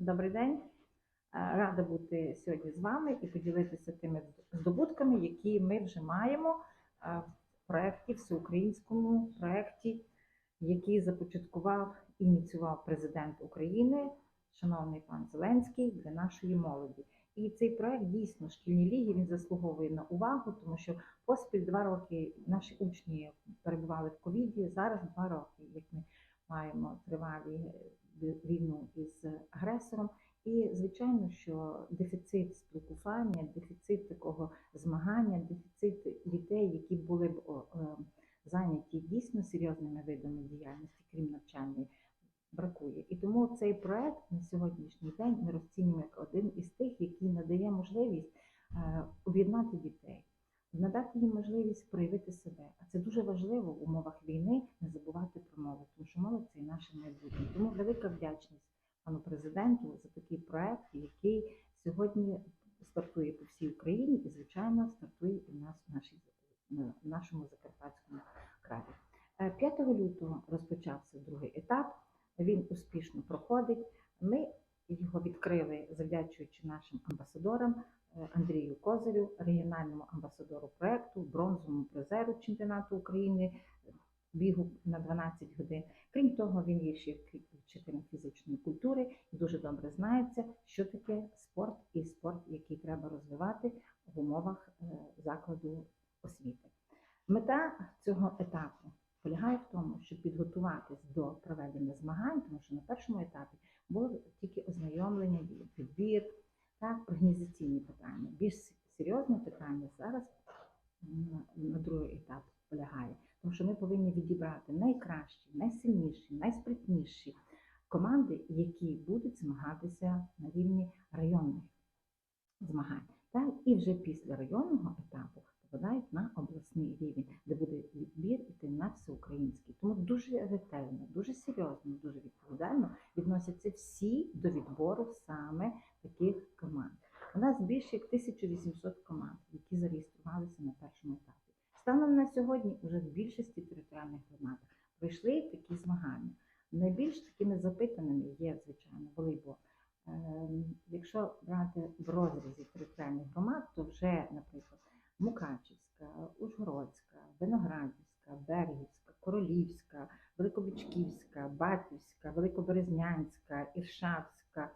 Добрий день. Е, Рада бути сьогодні з вами і поділитися тими здобутками, які ми вже маємо е, в проєкті, всеукраїнському проєкті, який започаткував і ініціював президент України, шановний пан Зеленський, для нашої молоді. І цей проєкт дійсно шкільні ліги він заслуговує на увагу, тому що поспіль два роки наші учні перебували в ковіді. Зараз два роки, як ми маємо тривалі війну із агресором. І звичайно, що дефіцит спілкування, дефіцит такого змагання, дефіцит дітей, які були б е, зайняті дійсно серйозними видами діяльності, крім навчання, бракує. І тому цей проект на сьогоднішній день ми розцінюємо як один із тих, який надає можливість е, об'єднати дітей, надати їм можливість проявити себе. А це дуже важливо в умовах війни не забувати про молодь, тому що молодь це і наше майбутнє. Тому велика вдячність пану президенту за такий проект, який сьогодні стартує по всій Україні і, звичайно, стартує і в нас в нашій на нашому Закарпатському краї. Е, 5 лютого розпочався другий етап. Він успішно проходить. Ми його відкрили, завдячуючи нашим амбасадорам е, Андрію Козирю, регіональному амбасадору проекту, бронзовому призеру чемпіонату України е, бігу на 12 годин. Крім того, він є ще вчителем фізичної культури і дуже добре знається, що таке спорт і спорт, який треба розвивати в умовах е, закладу освіти. Мета цього етапу полягає в тому, щоб підготуватись до проведення змагань, тому що на першому етапі було тільки ознайомлення, підбір, так, організаційні питання. Більш серйозне питання зараз на, другий етап полягає, тому що ми повинні відібрати найкращі, найсильніші, найспритніші команди, які будуть змагатися на рівні районних змагань. Так, і вже після районного етапу попадають на обласний рівень, де буде відбір на всеукраїнський. Тому дуже ретельно, дуже серйозно, дуже відповідально відносяться всі до відбору саме таких команд. У нас більше як 1800 команд, які зареєструвалися на першому етапі. Станом на сьогодні вже в більшості територіальних громадах пройшли такі змагання. Найбільш такими запитаними є, звичайно, волейбол. Ем, Якщо брати в розрізі територіальних громад, то вже, наприклад, Великоберезнянська, Іршавська,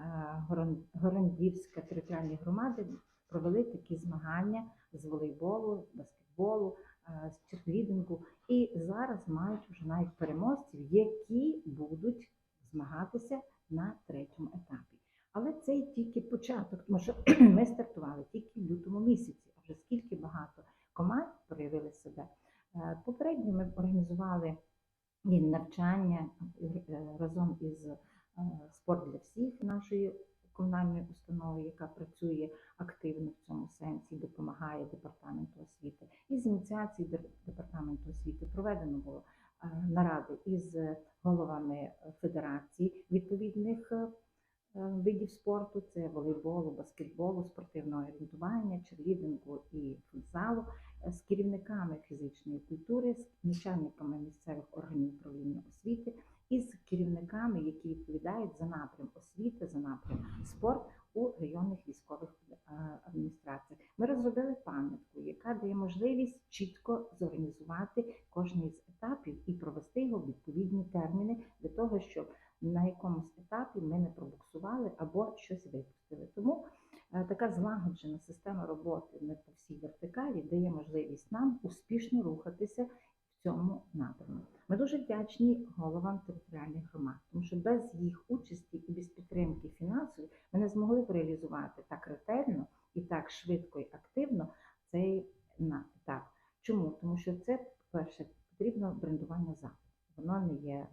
е, Горондівська територіальні громади провели такі змагання з волейболу, баскетболу, е, з черлідингу. І зараз мають вже навіть переможців, які будуть змагатися на третьому етапі. Але це тільки початок, тому що ми стартували тільки в лютому місяці, а вже скільки багато команд проявили себе. Е, Попередньо ми організували навчання е, разом із е, спорт для всіх нашої комунальної установи, яка працює активно в цьому сенсі, допомагає департаменту освіти. І з ініціації департаменту освіти проведено було е, наради із головами федерацій відповідних е, е, видів спорту: це волейболу, баскетболу, спортивного орієнтування, черлідингу і футзалу, з керівниками фізичної культури, з начальниками місцевих органів управління освіти і з керівниками, які відповідають за напрям освіти, за напрям спорт у районних військових адміністраціях. Ми розробили пам'ятку, яка дає можливість чітко зорганізувати кожний з етапів і провести його в відповідні терміни для того, щоб на якомусь етапі ми не пробуксували або щось випустили. Тому е, така злагоджена система роботи на по всій вертикалі дає можливість нам успішно рухатися в цьому напрямку. Ми дуже вдячні головам територіальних громад, тому що без їх участі і без підтримки фінансової ми не змогли б реалізувати так ретельно і так швидко і активно цей? Що це, перше, потрібно брендування закладу. Воно не є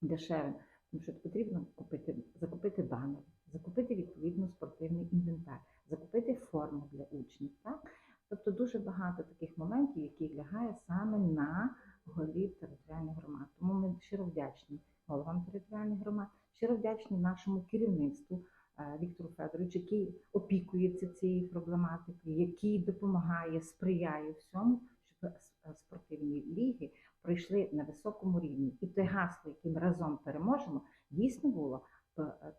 дешевим, тому що потрібно купити, закупити банер, закупити відповідно спортивний інвентар, закупити форму для учнів. Так? Тобто дуже багато таких моментів, які лягає саме на голів територіальних громад. Тому ми щиро вдячні головам територіальних громад, щиро вдячні нашому керівництву е, Віктору Федоровичу, який опікується цією проблематикою, який допомагає, сприяє всьому, спортивні ліги пройшли на високому рівні. І те гасло, яким разом переможемо, дійсно було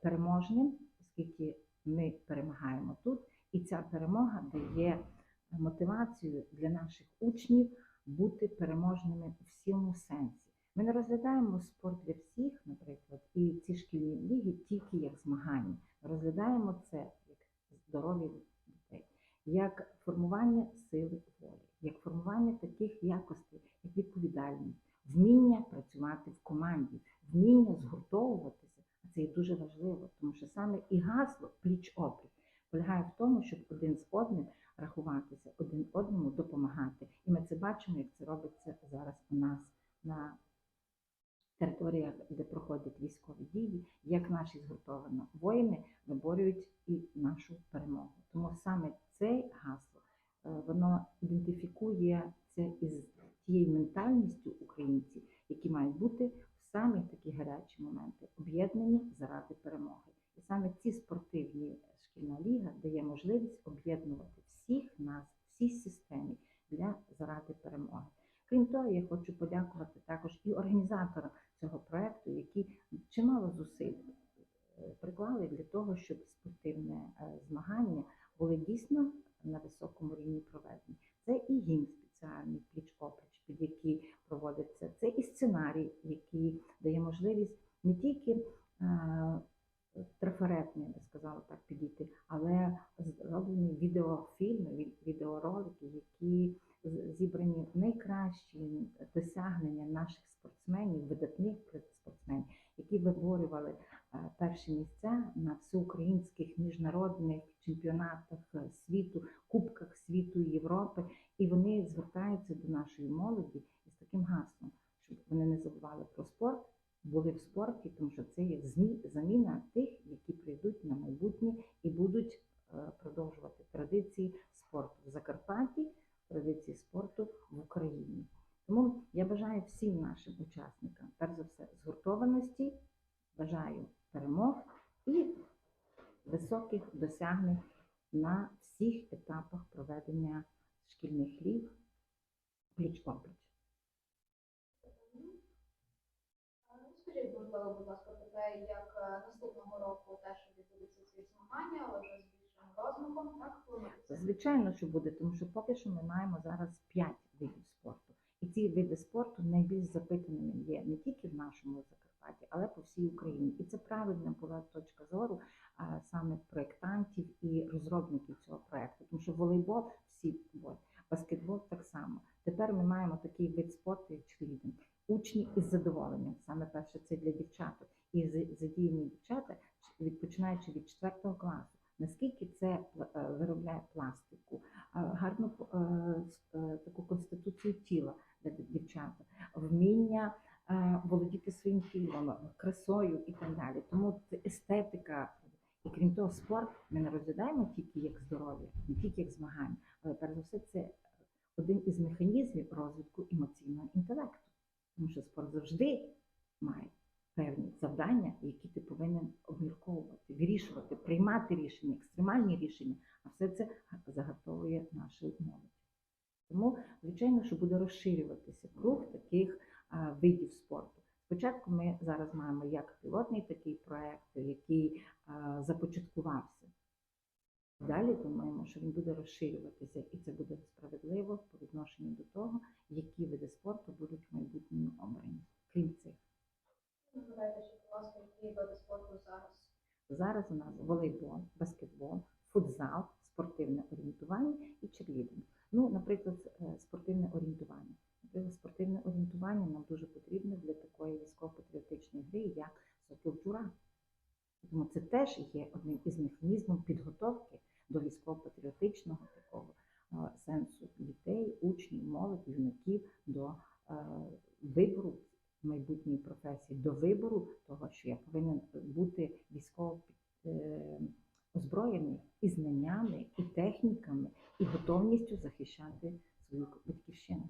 переможним, оскільки ми перемагаємо тут, і ця перемога дає мотивацію для наших учнів бути переможними у всьому сенсі. Ми не розглядаємо спорт для всіх, наприклад, і ці шкільні ліги тільки як змагання. Розглядаємо це як здоров'я дітей, як формування сили волі, як формування таких якостей, як відповідальність, вміння працювати в команді, вміння згуртовуватися. А це є дуже важливо, тому що саме і гасло пліч опліч полягає в тому, щоб один з одним рахуватися, один одному допомагати. І ми це бачимо, як це робиться зараз у нас на територіях, де проходять військові дії, як наші згуртовані воїни виборюють і нашу перемогу. Тому саме це гасло воно ідентифікує це із тією ментальністю українців, які мають бути в самі такі гарячі моменти, об'єднані заради перемоги. І саме ці спортивні шкільна ліга дає можливість об'єднувати всіх нас, всі системі для заради перемоги. Крім того, я хочу подякувати також і організаторам цього проекту, які чимало зусиль е, приклали для того, щоб спортивне е, змагання були дійсно на високому рівні проведені. Це і гімн спеціальний пліч опліч, під який проводиться, це і сценарій, який дає можливість не тільки е, трафаретно, я би сказала так, підійти, але зроблені відеофільми, ві- відеоролики, які з- зібрані найкращі досягнення наших спортсменів, видатних спортсменів, які виборювали е, перші місця на всеукраїнських міжнародних чемпіонатах е, світу, кубках світу Європи, і вони звертаються до нашої молоді із таким гаслом, щоб вони не забували про спорт, були в спорті, тому що це є заміна тих, які прийдуть на майбутнє і будуть е, продовжувати традиції спорту в Закарпатті, традиції спорту в Україні. Тому я бажаю всім нашим учасникам, перш за все, згуртованості, бажаю перемог і високих досягнень на всіх етапах проведення шкільних ліг пліч-опліч. Скажіть, можливо, будь ласка, про те, як е, наступного року теж відбудуться ці змагання, але вже з більшим розмахом, так планується? Звичайно, що буде, тому що поки що ми маємо зараз 5 видів спорту. І ці види спорту найбільш запитаними є не тільки в нашому Закарпатті, але по всій Україні. І це правильна була точка зору а, саме проєктантів і розробників цього проєкту. Тому що волейбол всі вот, баскетбол так само. Тепер ми маємо такий вид спорту, як черлідинг. Учні із задоволенням, саме перше це для дівчаток. І задіяні дівчата, від- починаючи від 4 класу. Наскільки це е, виробляє пластику, гарну е, е, таку конституцію тіла дівчата, вміння е, володіти своїм тілом, красою і так далі. Тому це естетика. І крім того, спорт ми не розглядаємо тільки як здоров'я, не тільки як змагання, але перш за все це один із механізмів розвитку емоційного інтелекту. Тому що спорт завжди має певні завдання, які ти повинен обмірковувати, вирішувати, приймати рішення, екстремальні рішення, а все це заготовує нашу молодь. Тому, звичайно, що буде розширюватися круг таких а, видів спорту. Спочатку ми зараз маємо як пілотний такий проект, який а, започаткувався. Далі думаємо, що він буде розширюватися, і це буде справедливо по відношенню до того, які види спорту будуть в майбутньому обрані. Крім цих, зараз у нас волейбол, баскетбол, футзал, спортивне орієнтування і черлідинг. Ну, наприклад, е, спортивне орієнтування. Наприклад, спортивне орієнтування нам дуже потрібно для такої військово-патріотичної гри, як Сокіл Тому це теж є одним із механізмів підготовки до військово-патріотичного такого е, сенсу дітей, учнів, молоді, юнаків до е, вибору майбутньої професії, до вибору того, що я повинен бути військово е, озброєний і знаннями, і техніками, і готовністю захищати свою батьківщину.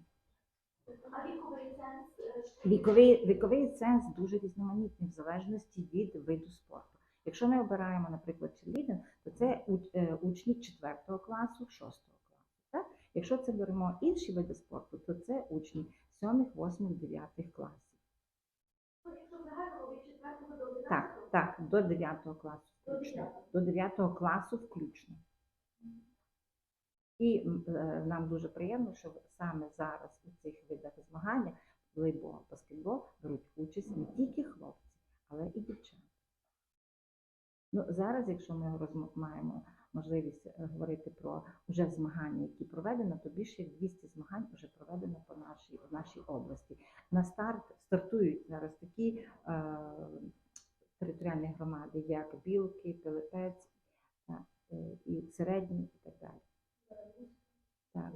А віковий сенс Віковий, віковий сенс дуже різноманітний в залежності від виду спорту. Якщо ми обираємо, наприклад, черлідинг, то це е, учні 4 класу, 6 класу. Так? Якщо це беремо інші види спорту, то це учні 7, 8, 9 класів. Якщо загально від 4 до 11 Так, Так, до 9 класу включно. До 9 класу включно. І е, нам дуже приємно, що саме зараз у цих видах змагання волейбол, баскетбол беруть участь не тільки хлопці, але і дівчата. Ну, зараз, якщо ми маємо можливість е, говорити про вже змагання, які проведено, то більше 200 змагань вже проведено по нашій, в нашій області. На старт стартують зараз такі е, територіальні громади, як Білки, Пилипець е, і середні і так далі. Так.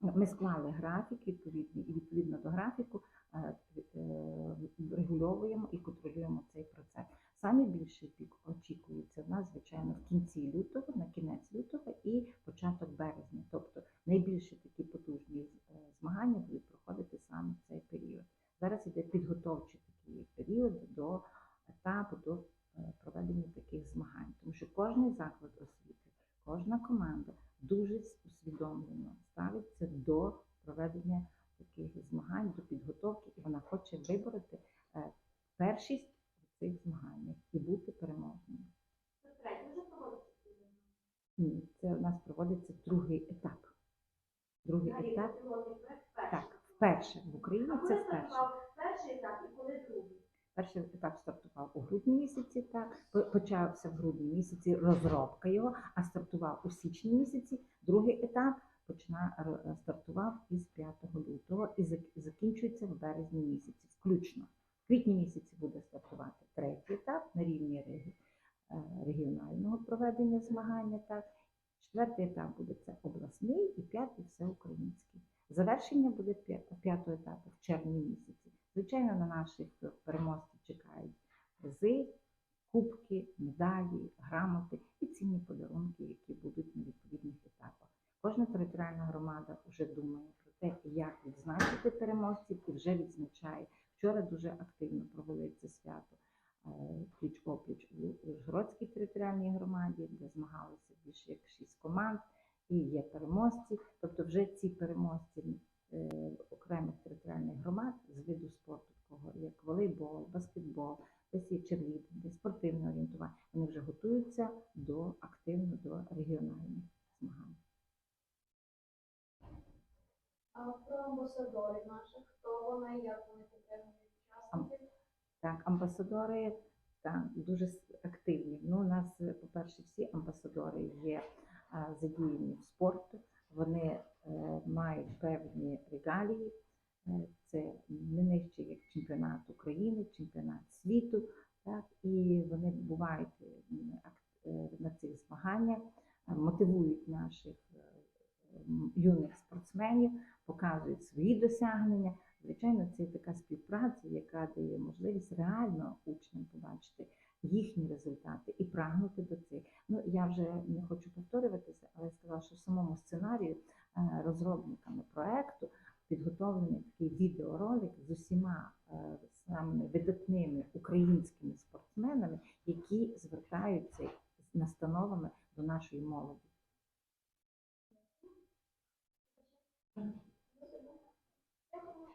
Ну, Ми склали графік відповідний, і відповідно до графіку е, е, регульовуємо і контролюємо цей процес. Саме більший пік очікується в нас, звичайно, в кінці лютого, на кінець лютого і початок березня. Тобто найбільші такі потужні е, змагання будуть проходити саме в цей період. Зараз іде підготовчий такий період до етапу до е, проведення таких змагань, тому що кожний заклад освіти, кожна команда дуже усвідомлено ставиться до проведення таких змагань, до підготовки, і вона хоче вибороти е, першість в цих змаганнях і бути переможною. Це третє вже проводиться? Ні, це у нас проводиться другий етап. Другий Взагалі, етап так, вперше в Україні А це вперше. перший етап і коли другий? Перший етап стартував у грудні місяці, так почався в грудні місяці розробка його, а стартував у січні місяці. Другий етап почина стартував із 5 лютого і зак- закінчується в березні місяці, включно. В квітні місяці буде стартувати третій етап на рівні е, регіонального проведення змагання. Так. Четвертий етап буде це обласний і п'ятий всеукраїнський. Завершення буде п'ятого етапу в червні місяці. Звичайно, на наших переможців чекають призи, кубки, медалі, грамоти і цінні подарунки, які будуть на відповідних етапах. Кожна територіальна громада вже думає про те, як відзначити переможців і вже відзначає. Вчора дуже активно провели це свято е, пліч опліч у Ужгородській територіальній громаді, де змагалися більше як шість команд, і є переможці. Тобто, вже ці переможці е, окремих територіальних громад з виду спорту, такого як волейбол, баскетбол, десь є черлідинг, десь спортивне орієнтування. Вони вже готуються до активно до регіональних змагань. А про амбасадорів наших, як вони підтримують учасників? Так, амбасадори так, дуже активні. Ну, у нас, по-перше, всі амбасадори є задіяні в спорту. Вони е, мають певні регалії. Е, Це не нижче як чемпіонат України, чемпіонат світу. Так, і вони бувають е, на цих змаганнях, мотивують наших юних спортсменів, показують свої досягнення. Звичайно, це така співпраця, яка дає можливість реально учням побачити їхні результати і прагнути до цих. Ну я вже не хочу повторюватися, але я сказала, що в самому сценарію е, розробниками проекту підготовлений такий відеоролик з усіма е, самими видатними українськими спортсменами, які звертаються з настановами до нашої молоді.